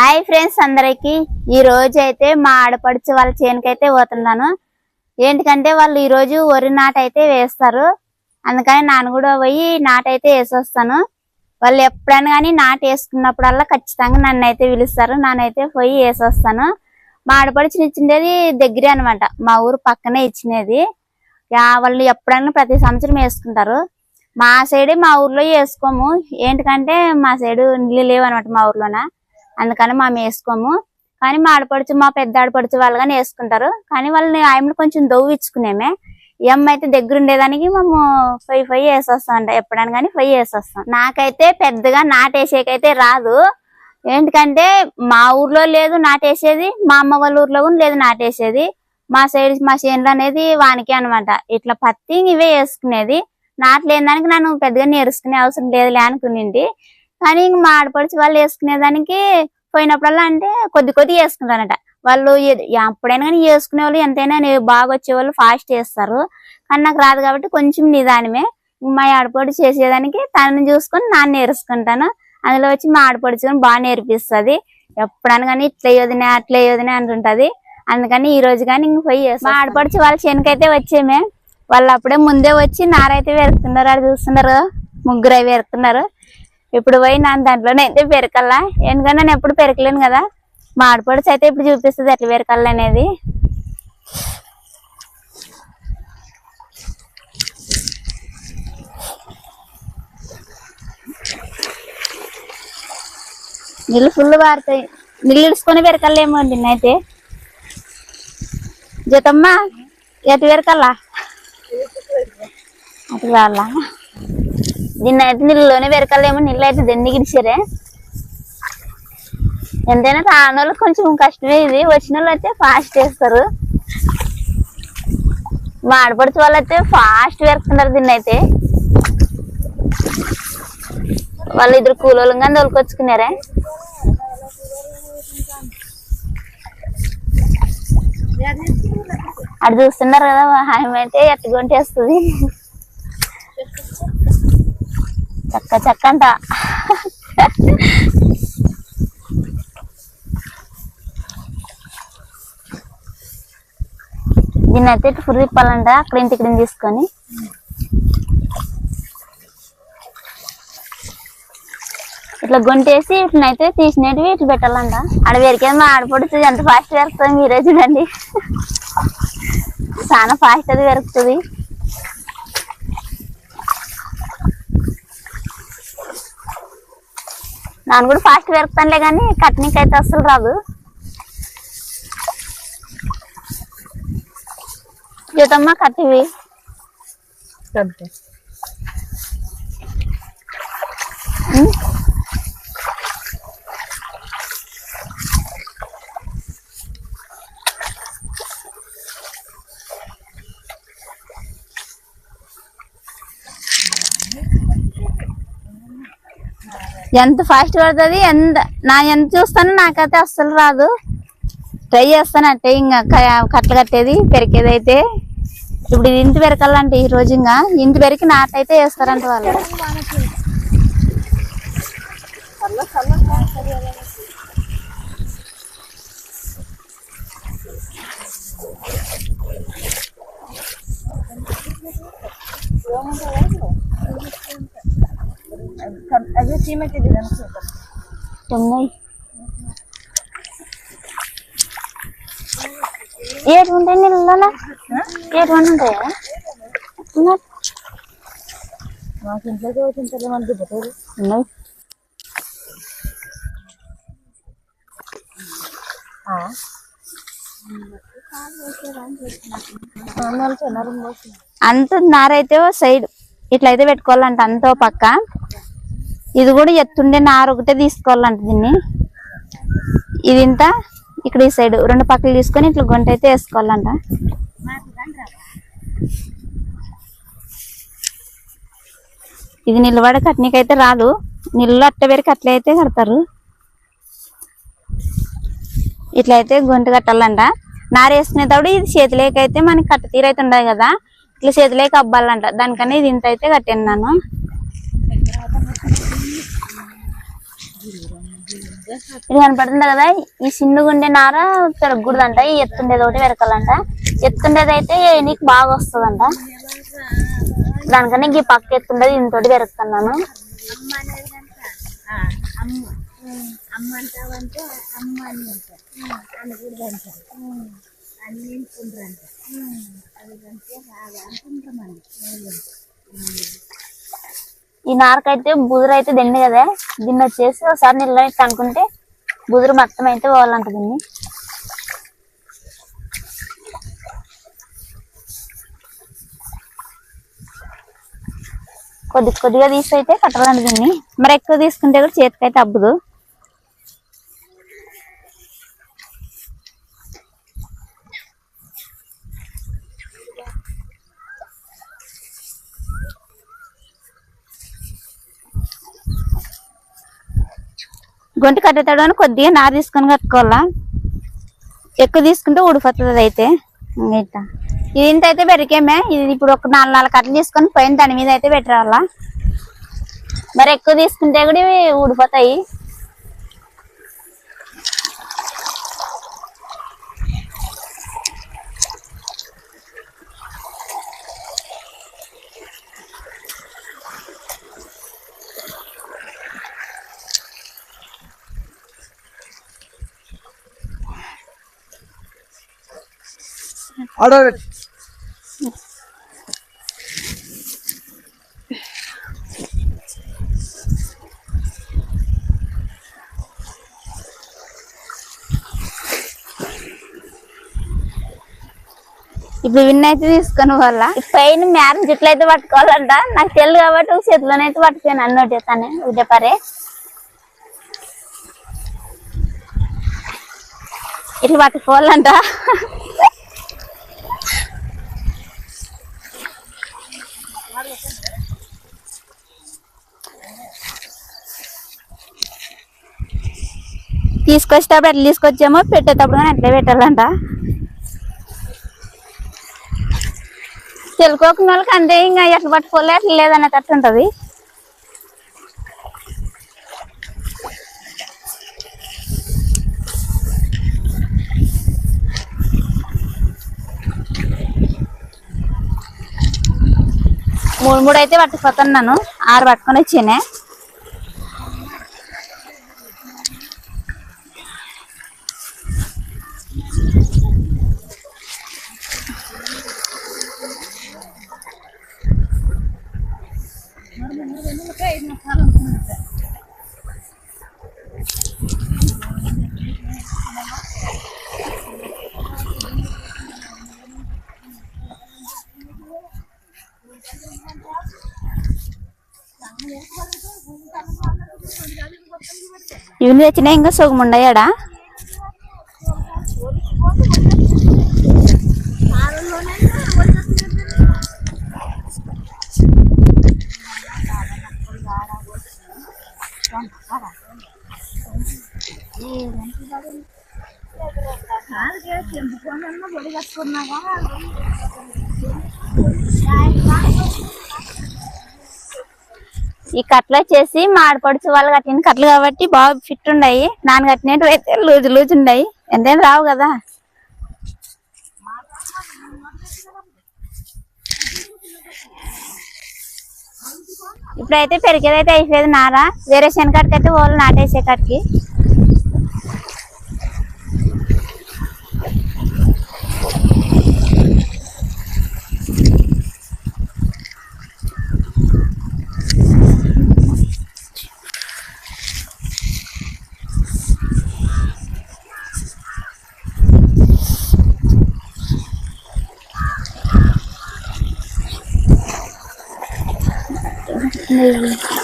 Hi friends అందరికి. ఈ రోజు అయితే మా ఆడపడుచు వాళ్ళ చేనుకైతే పోతున్నాను. ఏంటికంటే వాళ్ళు ఈ రోజు వరి నాట అయితే వేస్తారు. అందుకని నాన్న కూడా పోయి నాట అయితే వేసొస్తాను. వాళ్ళు ఎప్పుడైనా కానీ నాటు వేసుకున్నప్పుడల్లా ఖచ్చితంగా నన్ను అయితే పిలుస్తారు. నానైతే పోయి వేసొస్తాను. మా ఆడపడుచుని ఇచ్చిండేది దగ్గరే అనమాట మా ఊరు పక్కనే ఇచ్చినది. వాళ్ళు ఎప్పుడైనా ప్రతి సంవత్సరం వేసుకుంటారు. మా సైడే మా ఊర్లో వేసుకోము. ఏంటికంటే మా సైడు నీళ్ళు లేవు అనమాట మా ఊర్లోన. అందుకని మేము వేసుకోము. కానీ మా ఆడపడుచు మా పెద్ద ఆడపడుచు వాళ్ళు కానీ వేసుకుంటారు. కానీ వాళ్ళని ఆయమ్మని కొంచెం దవ్వు ఇచ్చుకునేమే ఎమ్మ అయితే దగ్గర ఉండేదానికి మేము ఫై ఫై వేసేస్తాం అంట ఎప్పుడైనా కానీ ఫై వేసేస్తాం. నాకైతే పెద్దగా నాటేసేకైతే రాదు. ఎందుకంటే మా ఊర్లో లేదు నాటేసేది మా అమ్మ వాళ్ళ ఊర్లో కూడా లేదు నాటేసేది. మా సైడ్ మా చేనులు అనేది వానికే అన్నమాట. ఇట్లా పత్తి ఇవే వేసుకునేది. నాట్లు దానికి నన్ను పెద్దగా నేర్చుకునే అవసరం లేదులే అనుకునింది. కానీ ఇంక మా ఆడపడిచి వాళ్ళు వేసుకునేదానికి పోయినప్పుడల్లా అంటే కొద్ది కొద్ది వేసుకుంటారనట వాళ్ళు ఎప్పుడైనా కానీ వేసుకునే వాళ్ళు ఎంతైనా బాగా వచ్చేవాళ్ళు ఫాస్ట్ చేస్తారు కానీ నాకు రాదు కాబట్టి కొంచెం నిదానమే. మా ఆడపడి చేసేదానికి తనని చూసుకొని నాన్న నేర్చుకుంటాను అందులో వచ్చి మా ఆడపడుచుకొని బాగా నేర్పిస్తుంది. ఎప్పుడైనా కానీ ఇట్లా వదిన అట్లా వదిన అంటుంటది. అందుకని ఈ రోజు కానీ ఇంక పోయి చేస్తాం. మా ఆడపడిచి వాళ్ళ చేనుకైతే వచ్చేమే. వాళ్ళు అప్పుడే ముందే వచ్చి నారైతే వేరుతున్నారు. అది చూస్తున్నారు. ముగ్గురు అవి వేరుతున్నారు. ఇప్పుడు పోయి నా దాంట్లోనే అయితే పెరకల్లా. ఎందుకంటే నేను ఎప్పుడు పెరకలేను కదా. మాడిపొడిచి అయితే ఇప్పుడు చూపిస్తుంది ఎట్లా పెరకల్లా అనేది. నీళ్ళు ఫుల్ పారుతాయి నీళ్ళు ఇడుచుకొని పెరకల్లేమో నిన్నైతే జ్యోతమ్మ ఎటు పెరకల్లా? అటు రాళ్ళ దీన్ని అయితే నీళ్ళలోనే పెరకాలేమో నీళ్ళు అయితే దెండి గిడిచారే? ఎంతైనా రాని వాళ్ళకి కొంచెం కష్టమే ఇది. వచ్చిన వాళ్ళు అయితే ఫాస్ట్ వేస్తారు. మా వాళ్ళు అయితే ఫాస్ట్ పెరుకుతున్నారు దీన్ని అయితే వాళ్ళు ఇద్దరు కూలోళ్ళంగా తోలుకొచ్చుకున్నారే అటు చూస్తున్నారు కదా ఆమె అయితే ఎట్టుకుంటేస్తుంది చక్క చక్క అంట దీన్ని అయితే ఇటు ఫుల్ తిప్పాలంట అక్కడ ఇంటి ఇక్కడ తీసుకొని. ఇట్లా గొంటేసి ఇట్లనైతే తీసినవి ఇట్లా పెట్టాలంట. ఆడ పెరికేది మా ఆడపడుతుంది ఎంత ఫాస్ట్ పెరుగుతుంది మీరే చూడండి. చాలా ఫాస్ట్ అది పెరుగుతుంది నాన్న కూడా ఫాస్ట్ పెరుగుతానులే కానీ కట్నీకి అయితే అస్సలు రాదు. జ్యోతమ్మ కట్టివి? ఎంత ఫాస్ట్ పడుతుంది ఎంత నా ఎంత చూస్తానో నాకైతే అస్సలు రాదు. ట్రై చేస్తాను అంటే ఇంకా కట్టలు కట్టేది పెరికేది అయితే. ఇప్పుడు ఇది ఇంటి పెరకాలంటే ఈ రోజు ఇంకా ఇంటి పెరికి నాటైతే వేస్తారంట వాళ్ళు. ఉన్నాయి ఏడు ఉంటాయి నీళ్ళలో ఏడు ఉంటాయా? ఉన్నాయి. ఉన్నాయి. అంత నారైతే సైడ్. ఇట్లయితే పెట్టుకోవాలంట అంత పక్క. ఇది కూడా ఎత్తుండే నార ఒకటే తీసుకోవాలంట దీన్ని. ఇది ఇంత ఇక్కడ ఈ సైడ్ రెండు పక్కలు తీసుకొని ఇట్లా గుంట అయితే వేసుకోవాలంట. ఇది నిలబడ కట్నీకైతే రాదు. నీళ్ళు అట్ట పెరికి అట్లా అయితే కడతారు. ఇట్లా అయితే గుంట కట్టాలంట. నార వేసుకునేటప్పుడు ఇది అయితే మనకి కట్ట తీరైతే అయితే ఉండదు కదా. ఇట్లా చేతిలోకి అబ్బాలంట. దానికన్నా ఇది ఇంత అయితే కట్టాను నేను ఇది కనపడుతుంది కదా ఈ చిన్నగుండే నార పెరగకూడదంట ఈ ఎత్తుండేది ఒకటి పెరకాలంట ఎత్తుండేది అయితే నీకు బాగా వస్తుందంట దానికన్నా ఈ పక్క ఎత్తుండేది ఇంతోటి పెరుగుతున్నాను అమ్మ ఈ నారకైతే బుదురు అయితే దిండి కదా. దీన్ని వచ్చేసి ఒకసారి నీళ్ళు అనుకుంటే బుదురు మొత్తం అయితే పోవాలంట దీన్ని. కొద్ది కొద్దిగా తీసి అయితే కట్టాలండి దీన్ని. మరి ఎక్కువ తీసుకుంటే కూడా చేతికి అయితే అబ్బదు. గొంతు కట్టేతాడు అని కొద్దిగా నార తీసుకొని కట్టుకోవాలా? ఎక్కువ తీసుకుంటే ఊడిపోతుంది అది అయితే ఇట్లా ఇది ఇంత అయితే పెరికేమే ఇది ఇప్పుడు ఒక నాలుగు నాలుగు కట్టలు తీసుకొని పైన దాని మీద అయితే పెట్టరావాలా? మరి ఎక్కువ తీసుకుంటే కూడా ఊడిపోతాయి. ఆర్డర్ ఇప్పుడు విన్ అయితే తీసుకొని వల్ల పైన మ్యారం చెట్లు అయితే పట్టుకోవాలంట. నాకు తెలియదు కాబట్టి ఒక చేతిలోనైతే పట్టుకోను అన్నోటి కానీ ఒకటే పరే. ఇట్లా పట్టుకోవాలంట తీసుకొచ్చేటప్పుడు అట్లా తీసుకొచ్చామో పెట్టేటప్పుడు కానీ అట్లే పెట్టాలంట. తెలుకోకుండా వాళ్ళకి అంతే ఇంకా ఎట్లా పట్టుకోలే ఎట్లా లేదనేటట్టు ఉంటుంది. మూడు మూడు అయితే పట్టుకుపోతున్నాను. ఆరు పట్టుకొని వచ్చానే ఇవన్నీ తెచ్చినా ఇంకా సుఖం ఉండయాడా? పొడి బొడి కట్టుకున్నాగా ఈ కట్లు వచ్చేసి మాడపడుచు వాళ్ళు కట్టిన కట్లు కాబట్టి బాగా ఫిట్ ఉన్నాయి నాన్న కట్టినట్టు అయితే లూజు లూజు ఉన్నాయి ఎంతైనా రావు కదా. ఇప్పుడైతే పెరిగేదైతే అయిపోయేది నారా. వేరే శనకాడికి అయితే వాళ్ళు నాటేసే కాడికి అమ్మో,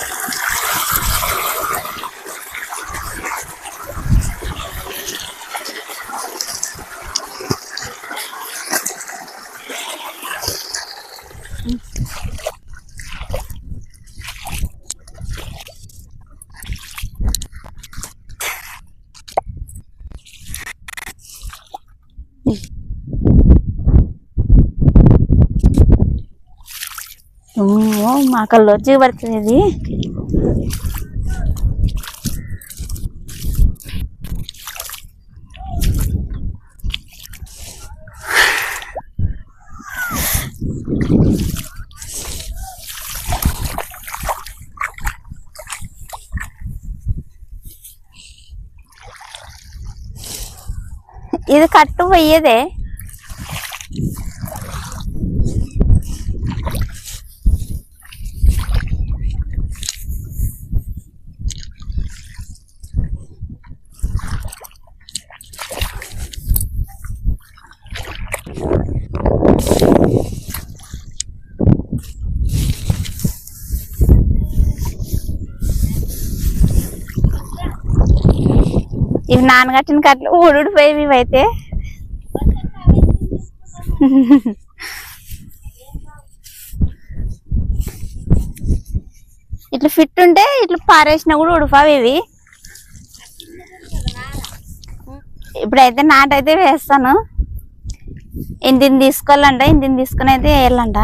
మా కళ్ళు పడుతుంది ఇది కట్టు పోయేదే. నానగట్టిన కట్లు ఊడిపోయేవి ఇవైతే ఇట్లా ఫిట్ ఉంటే ఇట్లా పారేసినా కూడా ఉడిపావు ఇవి. ఇప్పుడైతే నాటైతే వేస్తాను. ఇంటిని తీసుకోవాలంట ఇంటిని తీసుకుని అయితే వేయాలంట.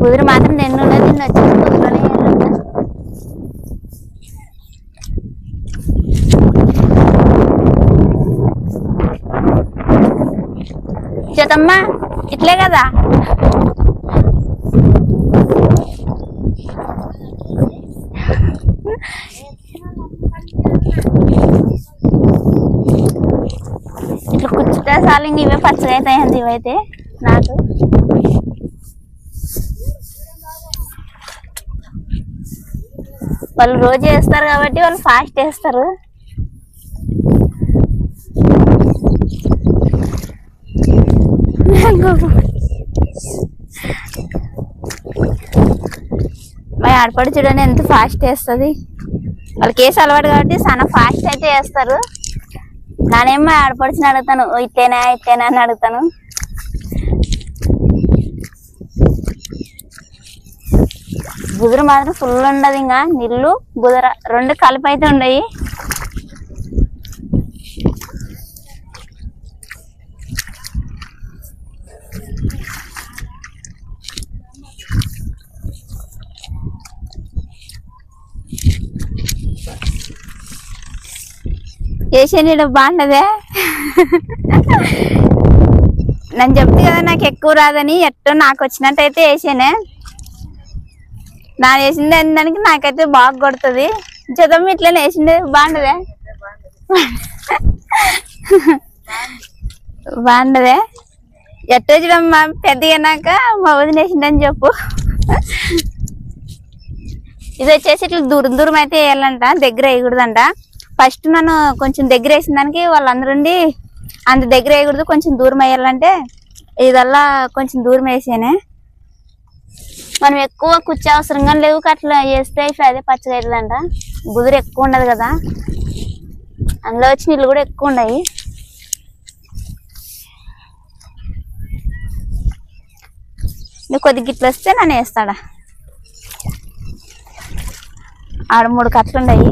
కుదిరి మాత్రం నిన్ను నిన్న వచ్చి వేయాలంట. చేతమ్మా ఇట్లే కదా? ఇట్లా కూర్చుంటే చాలు ఇంక ఇవే పచ్చగా అవుతాయండి ఇవైతే నాకు. వాళ్ళు రోజు వేస్తారు కాబట్టి వాళ్ళు ఫాస్ట్ వేస్తారు మా ఆడపడి చూడండి ఎంత ఫాస్ట్ వేస్తుంది? వాళ్ళకి వేసి అలవాటు కాబట్టి చాలా ఫాస్ట్ అయితే వేస్తారు. నానేమో ఆడపడిచిన అడుగుతాను "ఓ, ఇట్లేనా అని అడుగుతాను. బుదురు మాత్రం ఫుల్ ఉండదు ఇంకా. నీళ్ళు బుదర రెండు కలిపి అయితే ఉండయి. వేసే బాగుండదే? నన్ను చెప్తే కదా నాకు ఎక్కువ రాదని ఎట్టో నాకు వచ్చినట్టయితే వేసానే నా వేసింది దానికి నాకైతే బాగా కొడుతుంది. చదవం ఇట్లనే వేసిండే బాగుండదే? బాగుండదే? ఎట్టో చూడమ్మా పెద్దగానాక మా వదిన వేసిండని చెప్పు. ఇది వచ్చేసి ఇట్లా దూరం దూరం అయితే వేయాలంట దగ్గర వేయకూడదంట. ఫస్ట్ నన్ను కొంచెం దగ్గర వేసిన దానికి వాళ్ళందరుండి అంత దగ్గర వేయకూడదు కొంచెం దూరం వేయాలంటే ఇదల్లా కొంచెం దూరం వేసానే. మనం ఎక్కువ కుర్చీ అవసరంగా లేవు అట్లా వేస్తే అదే పచ్చగా గుదురు ఎక్కువ ఉండదు కదా. అందులో వచ్చి నీళ్ళు కూడా ఎక్కువ ఉన్నాయి. నువ్వు కొద్దిగా గిట్లు వస్తే నన్ను వేస్తాడా? ఆడ మూడు కట్లు ఉన్నాయి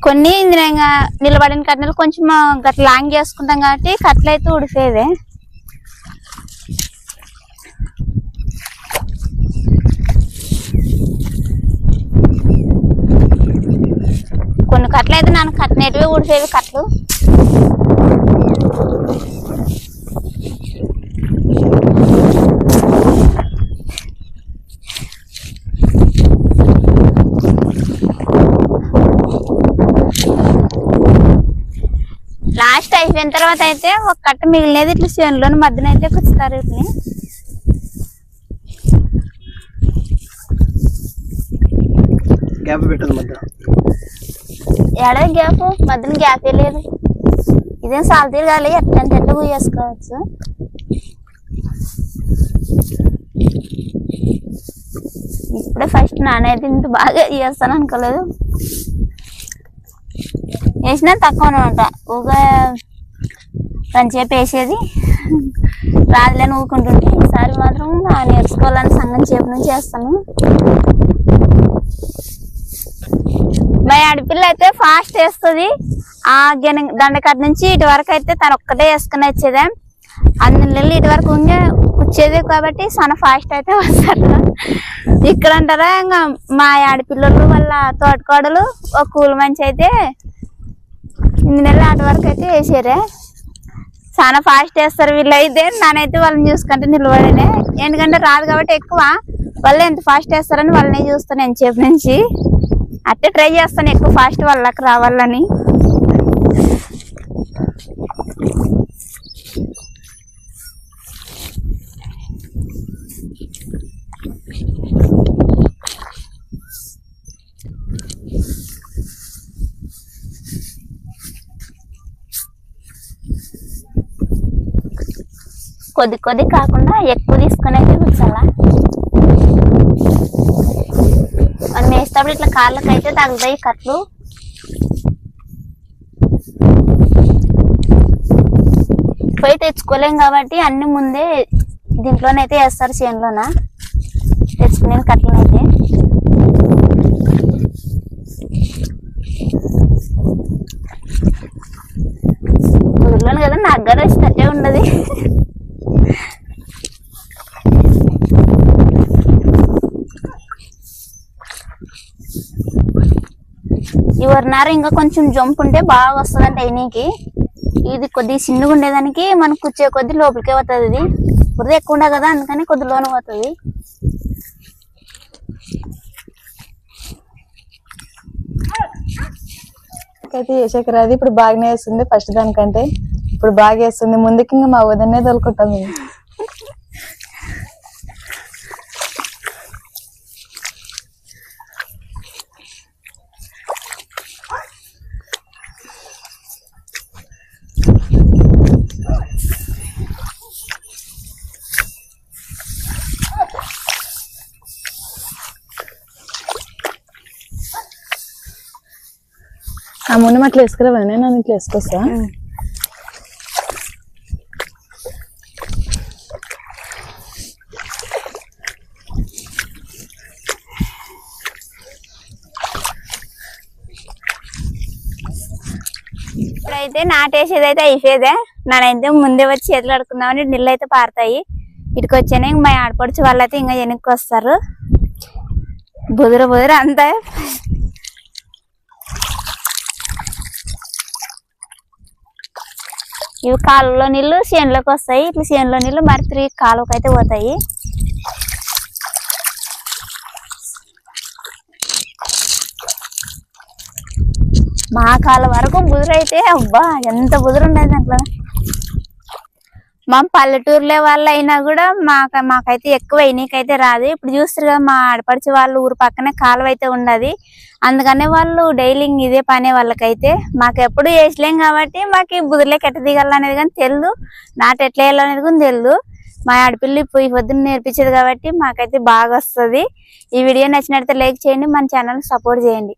కొన్ని నిలబడిన కట్టెలు కొంచెం గట్ల లాంగ్ చేసుకుంటాం కాబట్టి కట్లు అయితే ఉడిసేదే కొన్ని కట్టలు అయితే నన్ను కట్టినట్టువే ఉడిపోయేవి కట్లు. అయిపోయిన తర్వాత అయితే ఒక కట్ట మిగిలినది ఇట్లా చేనులోని మధ్యన అయితే కుచ్చుతారు వీటిని. గ్యాప్ పెట్టదు మధ్య ఏడాది గ్యాప్? మధ్యన గ్యాప్ లేదు. ఇదేం సాల్తీరు కాలి ఎట్లా ఎట్లా పోయేసుకోవచ్చు? ఇప్పుడే ఫస్ట్ నానైతే ఇంత బాగా చేస్తాను అనుకోలేదు. వేసినా తక్కువ అనమాట ఊగా కొంచెంసేపు వేసేది రాదులేని ఊరుకుంటుంటే ఈసారి మాత్రం నా నేర్చుకోవాలని సంగం చేపు నుంచి చేస్తాను. మా ఆడపిల్ల అయితే ఫాస్ట్ వేస్తుంది. ఆ గెన దండకట్ నుంచి ఇటు వరకు అయితే తను ఒక్కటే వేసుకుని వచ్చేదే. అందులో ఇటు వరకు ఉండే వచ్చేది కాబట్టి చాలా ఫాస్ట్ అయితే వస్తారు ఇక్కడ అంటారా ఇంకా మా ఆడపిల్లలు వాళ్ళ తోటకోడలు ఒక కూలి మంచి అయితే ఇన్ని నెలలు అటు వరకు అయితే వేసారే చాలా ఫాస్ట్ వేస్తారు వీళ్ళు అయితే నానైతే వాళ్ళని చూసుకుంటే నిలబడినే. ఎందుకంటే రాదు కాబట్టి ఎక్కువ. వాళ్ళు ఎంత ఫాస్ట్ వేస్తారని వాళ్ళని చూస్తాను ఎంతసేపు నుంచి. అట్టే ట్రై చేస్తాను ఎక్కువ ఫాస్ట్ వాళ్ళకి రావాలని. కొద్ది కొద్ది కాకుండా ఎక్కువ తీసుకుని అయితే కూర్చోాలా మనం వేసేటప్పుడు ఇట్లా కాళ్ళకి అయితే తగ్గుతాయి కట్లు. పోయి తెచ్చుకోలేం కాబట్టి అన్ని ముందే దీంట్లోనైతే వేస్తారు చేనులోన. తెచ్చుకునే కట్లనైతే ఊర్లోనే కదా నాకు కూడా వచ్చినట్టే ఉండదు ఈ వరినారు ఇంకా కొంచెం జంపు ఉంటే బాగా వస్తుందంట అయినకి. ఇది కొద్దిగా చిన్నగా ఉండేదానికి మనం కూర్చే కొద్ది లోపలికే పోతుంది ఇది. బురద ఎక్కువ ఉండదు కదా అందుకని కొద్ది లోన పోతుంది. అయితే చేసాక రాదు ఇప్పుడు బాగానే వేస్తుంది ఫస్ట్ దానికంటే. ఇప్పుడు బాగా వేస్తుంది. ముందుకి ఇంకా మా వదన్నే తోలుకుంటాం మొన్న అట్లా వేసుకురావా నేను ఇట్లా వేసుకొస్తా ఇప్పుడైతే నాటేసేది అయితే అయిపోయేదే. నానైతే ముందే వచ్చి చేతులు అడుకుందామని నీళ్ళు అయితే పారుతాయి. ఇటుకు వచ్చానే ఇంక మా ఆడపడుచు వాళ్ళు అయితే ఇంకా వెనక్కి వస్తారు. బుదురు బుదురు అంతా ఇవి కాలువలో నీళ్ళు చేనులోకి వస్తాయి. ఇట్లా చేనులో నీళ్ళు మరి తిరిగి కాలువకి అయితే పోతాయి. మా కాలం వరకు బుదురు అయితే అబ్బా ఎంత బుదురు ఉండేది దాంట్లో. మా పల్లెటూరులో వాళ్ళు అయినా కూడా మాకు మాకైతే ఎక్కువ అయినకైతే రాదు. ఇప్పుడు చూస్తారు కదా మా ఆడపడిచి వాళ్ళు ఊరు పక్కనే కాలువ అయితే ఉండదు. అందుకనే వాళ్ళు డైలీ ఇదే పనే వాళ్ళకైతే. మాకు ఎప్పుడు వేసలేం కాబట్టి మాకు ఈ ఎట్ట దిగాలనేది కానీ తెలియదు నాట ఎట్లా వేయాలనేది కూడా తెలియదు మా ఆడపిల్లి పోయి పొద్దున్న నేర్పించేది కాబట్టి మాకైతే బాగా వస్తుంది. ఈ వీడియో నచ్చినట్లయితే లైక్ చేయండి మన ఛానల్ సపోర్ట్ చేయండి.